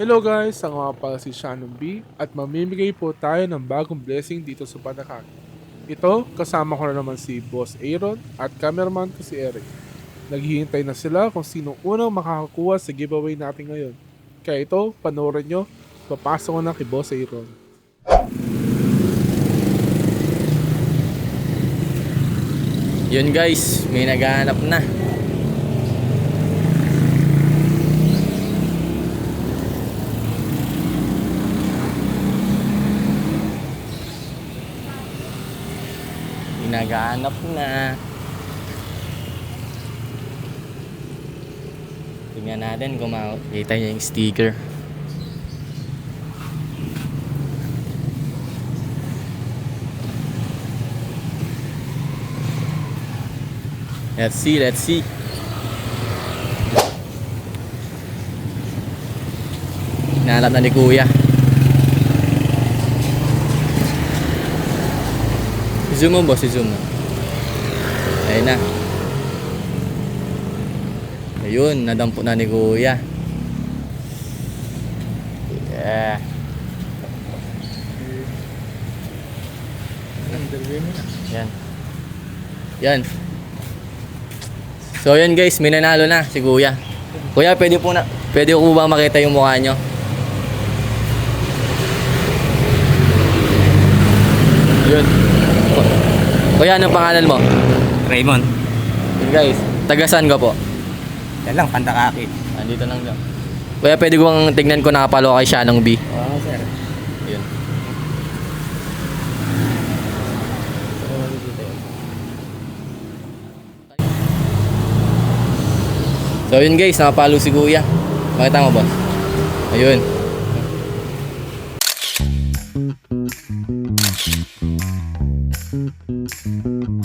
Hello guys, ako nga pala si Shannon B at mamimigay po tayo ng bagong blessing dito sa Panakak. Ito, kasama ko na naman si Boss Aaron at cameraman ko si Eric. Naghihintay na sila kung sino unang makakakuha sa giveaway natin ngayon. Kaya ito, panoorin nyo, papasok ko na kay Boss Aaron. Yun guys, may naghahanap na. Naghahanap na. Tingnan natin kung makikita niya yung sticker. Let's see, let's see. Hinahanap na ni Kuya. Zoom mo boss, zoom mo. Ayun na. Ayun, nadampo na ni Kuya. Yeah. Yan. Yan. So yun guys, may nanalo na si Kuya. Kuya, pwede po na, pwede ko ba makita yung mukha nyo? Yun. Kuya, anong pangalan mo? Raymond. Yun guys, tagasan ko po. Yan lang, pandakaki. Andito lang daw. Kuya, pwede ko bang tignan ko nakapalo kay Shanong B? Oo, sir. Yun. So yun guys, nakapalo si Kuya. Makita mo ba? Ayun. Mm-hmm.